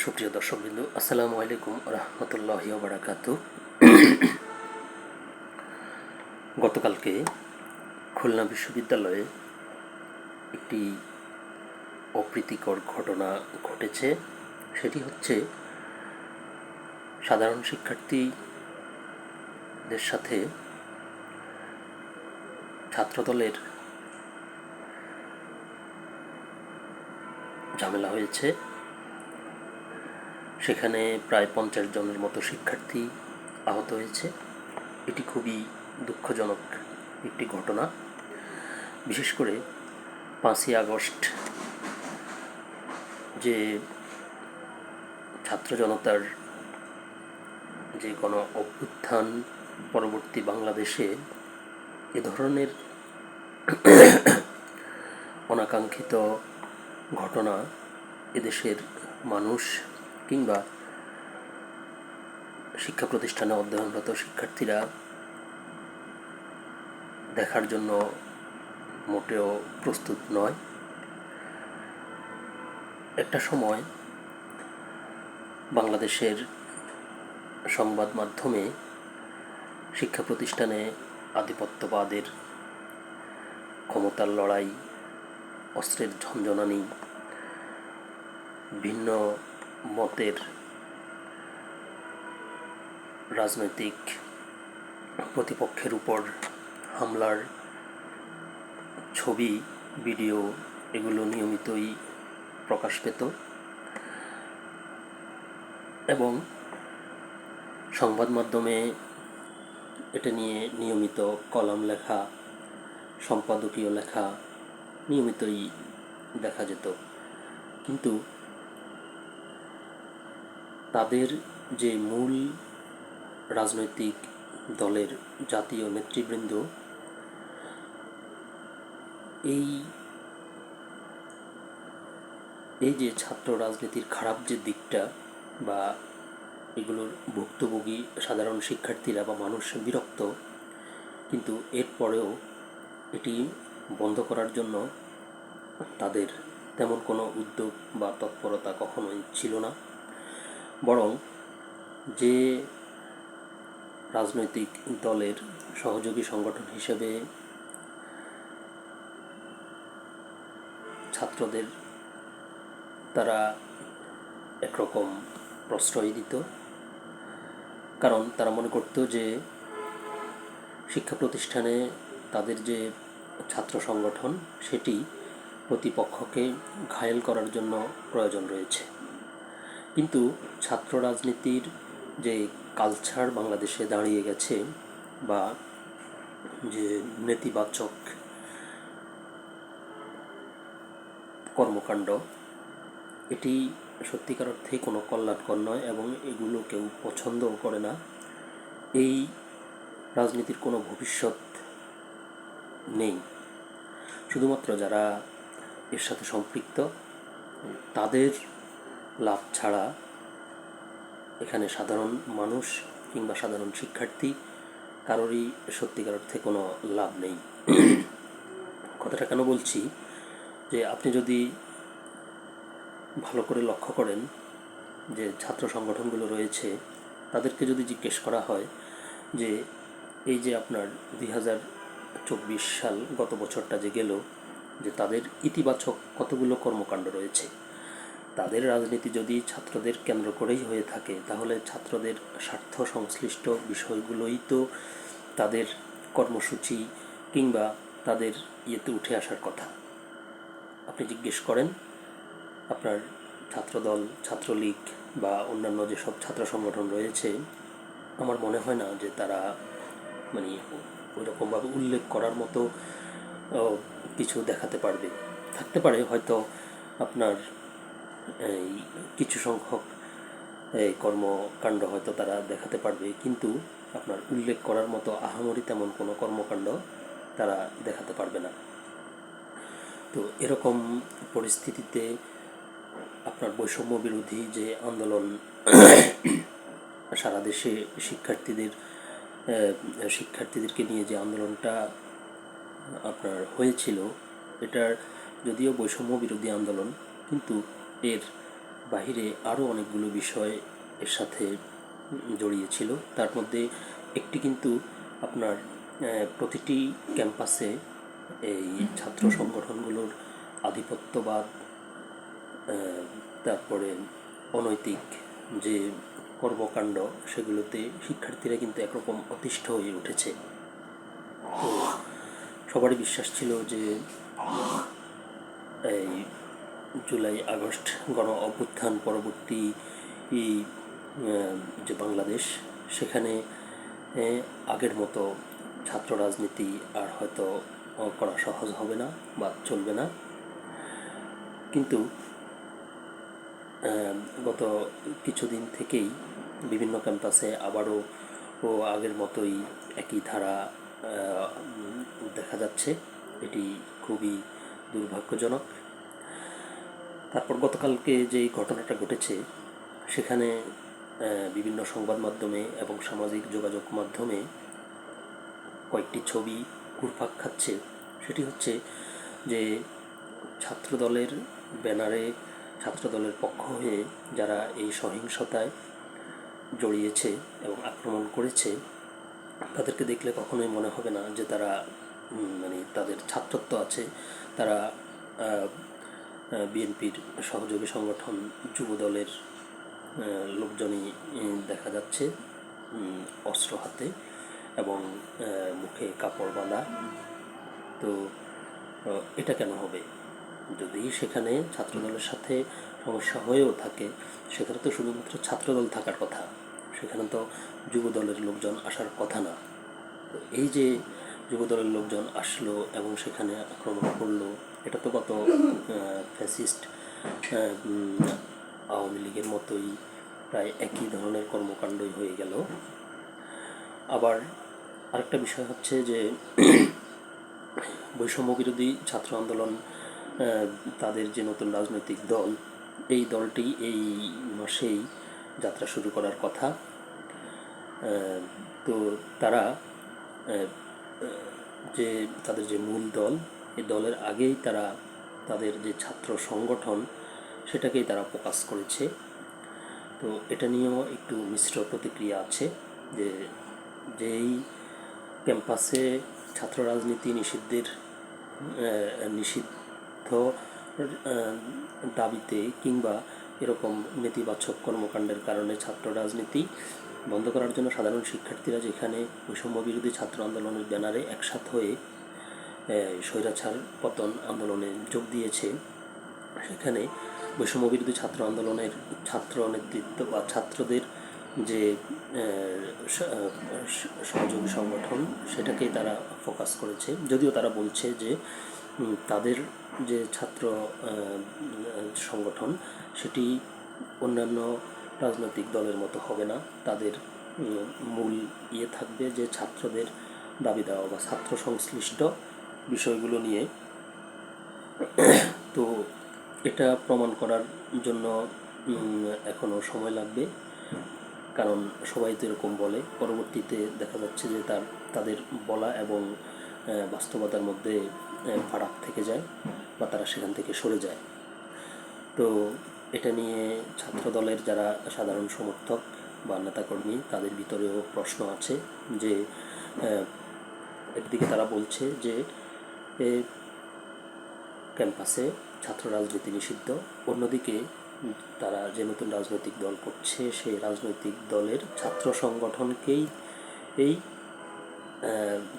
সুপ্রিয় দর্শকবৃন্দু, আসসালামু আলাইকুম রহমতুল্লাহ বারাকাত গতকালকে খুলনা বিশ্ববিদ্যালয়ে একটি অপ্রীতিকর ঘটনা ঘটেছে। সেটি হচ্ছে সাধারণ শিক্ষার্থীদের সাথে ছাত্রদলের ঝামেলা হয়েছে। সেখানে প্রায় পঞ্চাশ জনের মতো শিক্ষার্থী আহত হয়েছে। এটি খুবই দুঃখজনক একটি ঘটনা। বিশেষ করে পাঁচই আগস্ট যে ছাত্র জনতার যে কোনো অভ্যুত্থান পরবর্তী বাংলাদেশে এ ধরনের অনাকাঙ্ক্ষিত ঘটনা এদেশের মানুষ কিংবা শিক্ষা প্রতিষ্ঠানে অধ্যয়নরত শিক্ষার্থীরা দেখার জন্য মোটেও প্রস্তুত নয়। একটা সময় বাংলাদেশের সংবাদ মাধ্যমে শিক্ষা প্রতিষ্ঠানে আধিপত্যবাদের, ক্ষমতার লড়াই, অস্ত্রের ঝঞ্ঝনানি, ভিন্ন মতের রাজনৈতিক প্রতিপক্ষের উপর হামলার ছবি, ভিডিও এগুলো নিয়মিতই প্রকাশ পেত এবং সংবাদ মাধ্যমে এটা নিয়ে নিয়মিত কলাম লেখা, সম্পাদকীয় লেখা নিয়মিতই দেখা যেত। কিন্তু তাদের যে মূল রাজনৈতিক দলের জাতীয় নেতৃবৃন্দ, এই এই যে ছাত্র রাজনীতির খারাপ যে দিকটা বা এগুলোর ভুক্তভোগী সাধারণ শিক্ষার্থীরা বা মানুষ বিরক্ত, কিন্তু এরপরেও এটি বন্ধ করার জন্য তাদের তেমন কোনো উদ্যোগ বা তৎপরতা কখনোই ছিল না। বরং যে রাজনৈতিক দলের সহযোগী সংগঠন হিসেবে ছাত্রদের তারা একরকম প্রশ্রয় দিত, কারণ তারা মনে করত যে শিক্ষা প্রতিষ্ঠানে তাদের যে ছাত্র সংগঠন, সেটি প্রতিপক্ষকে ঘায়েল করার জন্য প্রয়োজন রয়েছে। কিন্তু ছাত্র রাজনীতির যে কালচার বাংলাদেশে দাঁড়িয়ে গেছে বা যে নেতিবাচক কর্মকাণ্ড, এটি সত্যিকার অর্থে কোনো কল্যাণকর নয় এবং এগুলো কেউ পছন্দও করে না। এই রাজনীতির কোনো ভবিষ্যৎ নেই। শুধুমাত্র যারা এর সাথে সম্পৃক্ত, তাদের লাভ ছাড়া এখানে সাধারণ মানুষ কিংবা সাধারণ শিক্ষার্থী কারোরই সত্যিকার অর্থে কোনো লাভ নেই। কথাটা কেন বলছি? যে আপনি যদি ভালো করে লক্ষ্য করেন যে ছাত্র সংগঠনগুলো রয়েছে, তাদেরকে যদি জিজ্ঞেস করা হয় যে এই যে আপনার দুই হাজার চব্বিশ সাল গত বছরটা যে গেল, যে তাদের ইতিবাচক কতগুলো কর্মকাণ্ড রয়েছে তাদের রাজনীতি যদি ছাত্রদের কেন্দ্র করেই হয়ে থাকে, তাহলে ছাত্রদের স্বার্থ সংশ্লিষ্ট বিষয়গুলোই তো তাদের কর্মসূচি কিংবা তাদের ইয়েতে উঠে আসার কথা। আপনি জিজ্ঞেস করেন, আপনার ছাত্রদল, ছাত্রলীগ বা অন্যান্য যেসব ছাত্র সংগঠন রয়েছে, আমার মনে হয় না যে তারা মানে ওই রকমভাবে উল্লেখ করার মতো কিছু দেখাতে পারবে। থাকতে পারে হয়তো আপনার এই কিছু সংখ্যক এই কর্মকাণ্ড হয়তো তারা দেখাতে পারবে। কিন্তু আপনার উল্লেখ করার মতো আহামরি তেমন কোনো কর্মকাণ্ড তারা দেখাতে পারবে না। তো এরকম পরিস্থিতিতে আপনার বৈষম্য বিরোধী যে আন্দোলন সারা দেশে শিক্ষার্থীদের শিক্ষার্থীদেরকে নিয়ে যে আন্দোলনটা আপনার হয়েছিল, এটার যদিও বৈষম্য বিরোধী আন্দোলন, কিন্তু এর বাহিরে আরও অনেকগুলো বিষয় এর সাথে জড়িয়ে ছিল। তার মধ্যে একটি কিন্তু আপনার প্রতিটি ক্যাম্পাসে এই ছাত্র সংগঠনগুলোর আধিপত্যবাদ তারপরে অনৈতিক যে কর্মকাণ্ড, সেগুলোতে শিক্ষার্থীরা কিন্তু একরকম অতিষ্ঠ হয়ে উঠেছে। সবারই বিশ্বাস ছিল যে এই জুলাই, আগস্ট গণ অভ্যুত্থান পরবর্তী যে বাংলাদেশ, সেখানে আগের মতো ছাত্র রাজনীতি আর হয়তো করা সহজ হবে না বা চলবে না। কিন্তু গত কিছুদিন থেকেই বিভিন্ন ক্যাম্পাসে আবারও, ও আগের মতোই একই ধারা দেখা যাচ্ছে। এটি খুবই দুর্ভাগ্যজনক। তারপর গতকালকে যে ঘটনাটা ঘটেছে, সেখানে বিভিন্ন সংবাদ মাধ্যমে এবং সামাজিক যোগাযোগ মাধ্যমে কয়েকটি ছবি ঘুরপাক খাচ্ছে। সেটি হচ্ছে যে, ছাত্রদলের ব্যানারে, ছাত্রদলের পক্ষ হয়ে যারা এই সহিংসতায় জড়িয়েছে এবং আক্রমণ করেছে, তাদেরকে দেখলে কখনোই মনে হবে না যে তারা মানে তাদের ছাত্রত্ব আছে, তারা বিএনপির সহযোগী সংগঠন যুবদলের আহ, লোকজনই দেখা যাচ্ছে অস্ত্র হাতে এবং মুখে কাপড় বাঁধা। তো এটা কেন হবে? যদি সেখানে ছাত্রদলের সাথে সমস্যা হয়েও থাকে সেখানে তো শুধুমাত্র ছাত্রদল থাকার কথা। সেখানে তো যুবদলের লোকজন আসার কথা না। এই যে যুবদলের লোকজন আসলো এবং সেখানে আক্রমণ করল এটা তো গত ফ্যাসিস্ট আওয়ামী লীগের মতোই প্রায় একই ধরনের কর্মকাণ্ডই হয়ে গেল। আবার আরেকটা বিষয় হচ্ছে যে, বৈষম্য বিরোধী ছাত্র আন্দোলন তাদের যে নতুন রাজনৈতিক দল, এই দলটি এই মাসেই যাত্রা শুরু করার কথা। তো তারা যে তাদের যে মূল দল এই দলের আগেই তারা তাদের যে ছাত্র সংগঠন, সেটাকেই তারা প্রকাশ করেছে। তো এটা নিয়েও একটু মিশ্র প্রতিক্রিয়া আছে যে যেই ক্যাম্পাসে ছাত্র রাজনীতি নিষিদ্ধের নিষিদ্ধ দাবিতে কিংবা এরকম নেতিবাচক কর্মকাণ্ডের কারণে ছাত্র রাজনীতি বন্ধ করার জন্য সাধারণ শিক্ষার্থীরা যেখানে বৈষম্য বিরোধী ছাত্র আন্দোলনের ব্যানারে একসাথ হয়ে স্বৈরাচার পতন আন্দোলনে যোগ দিয়েছে। সেখানে বৈষম্য বিরোধী ছাত্র আন্দোলনের ছাত্র নেতৃত্ব বা ছাত্রদের যে সহযোগী সংগঠন, সেটাকেই তারা ফোকাস করেছে। যদিও তারা বলছে যে তাদের যে ছাত্র সংগঠন, সেটি অন্যান্য রাজনৈতিক দলের মতো হবে না। তাদের মূল ইয়ে থাকবে যে ছাত্রদের দাবি দেওয়া বা ছাত্র সংশ্লিষ্ট বিষয়গুলো নিয়ে। তো এটা প্রমাণ করার জন্য উম, এখনও সময় লাগবে। কারণ সবাই তো এরকম বলে। পরবর্তীতে দেখা যাচ্ছে যে তার তাদের বলা এবং বাস্তবতার মধ্যে ফারাক থেকে যায় বা তারা সেখান থেকে সরে যায়। তো এটা নিয়ে ছাত্র দলের যারা সাধারণ সমর্থক বা নেতাকর্মী তাদের ভিতরেও প্রশ্ন আছে যে একদিকে তারা বলছে যে ক্যাম্পাসে ছাত্র রাজনীতি নিষিদ্ধ। অন্যদিকে তারা যে নতুন রাজনৈতিক দল করছে, সেই রাজনৈতিক দলের ছাত্র সংগঠনকেই এই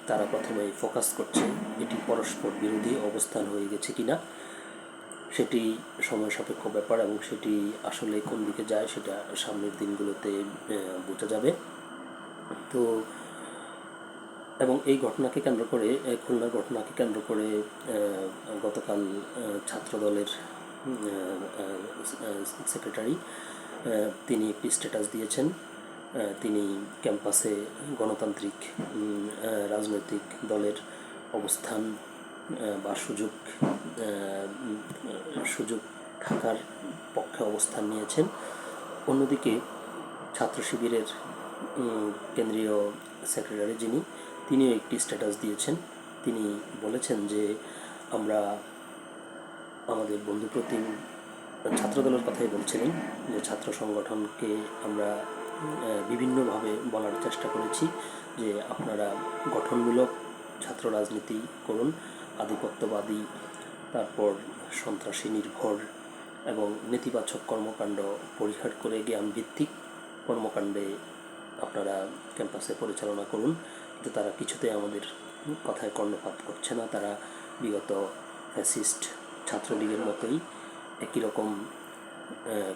তারা প্রথমেই ফোকাস করছে, এটি পরস্পর বিরোধী অবস্থান হয়ে গেছে কিনা, সেটি সময় সাপেক্ষ ব্যাপার এবং সেটি আসলে কোন দিকে যায় সেটা সামনের দিনগুলোতে বোঝা যাবে। তো এবং এই ঘটনাকে কেন্দ্র করে খুলনার ঘটনাকে কেন্দ্র করে গতকাল ছাত্রদলের সেক্রেটারি তিনি একটি স্ট্যাটাস দিয়েছেন। তিনি ক্যাম্পাসে গণতান্ত্রিক রাজনৈতিক দলের অবস্থান বা সুযোগ সুযোগ থাকার পক্ষে অবস্থান নিয়েছেন। অন্যদিকে ছাত্র শিবিরের কেন্দ্রীয় সেক্রেটারি যিনি তিনিও একটি স্ট্যাটাস দিয়েছেন। তিনি বলেছেন যে আমরা আমাদের বন্ধুপ্রতিম ছাত্রদলের কথাই বলছিলেন যে ছাত্র সংগঠনকে আমরা বিভিন্নভাবে বলার চেষ্টা করেছি যে আপনারা গঠনমূলক ছাত্র রাজনীতি করুন, আধিপত্যবাদী, তারপর সন্ত্রাসী নির্ভর এবং নেতিবাচক কর্মকাণ্ড পরিহার করে জ্ঞান ভিত্তিক কর্মকাণ্ডে আপনারা ক্যাম্পাসে পরিচালনা করুন। কিন্তু তারা কিছুতে আমাদের কথায় কর্ণপাত করছে না। তারা বিগত ফ্যাসিস্ট ছাত্রলীগের মতোই একই রকম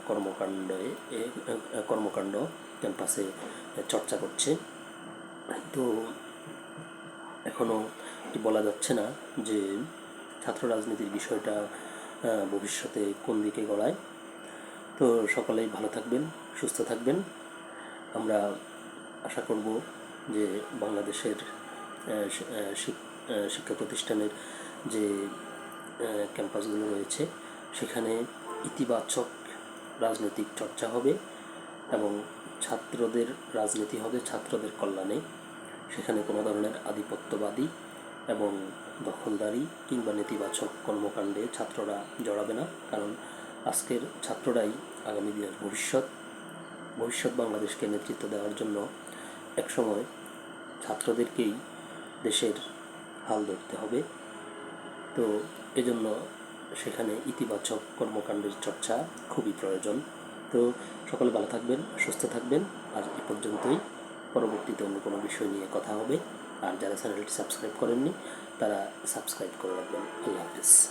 কর্মকাণ্ডে কর্মকাণ্ড ক্যাম্পাসে চর্চা করছে। তো এখনও বলা যাচ্ছে না যে ছাত্র রাজনীতির বিষয়টা ভবিষ্যতে কোন দিকে গড়ায়। তো সকলেই ভালো থাকবেন, সুস্থ থাকবেন। আমরা আশা করব যে বাংলাদেশের শিক্ষা প্রতিষ্ঠানের যে ক্যাম্পাসগুলো রয়েছে, সেখানে ইতিবাচক রাজনৈতিক চর্চা হবে এবং ছাত্রদের রাজনীতি হবে ছাত্রদের কল্যাণে। সেখানে কোনো ধরনের আধিপত্যবাদী এবং দখলদারি কিংবা নেতিবাচক কর্মকাণ্ডে ছাত্ররা জড়াবে না, কারণ আজকের ছাত্ররাই আগামী দিনের ভবিষ্যৎ। ভবিষ্যৎ বাংলাদেশকে নেতৃত্ব দেওয়ার জন্য একসময় ছাত্রদেরকেই দেশের হাল ধরতে হবে। তো এজন্য সেখানে ইতিবাচক কর্মকাণ্ডের চর্চা খুবই প্রয়োজন। তো সকলে ভালো থাকবেন, সুস্থ থাকবেন। আর এ পর্যন্তই। পরবর্তীতে অন্য কোনো বিষয় নিয়ে কথা হবে। আর যারা চ্যানেলটি সাবস্ক্রাইব করেননি, তারা সাবস্ক্রাইব করে রাখবেন। আল্লাহ হাফিজ।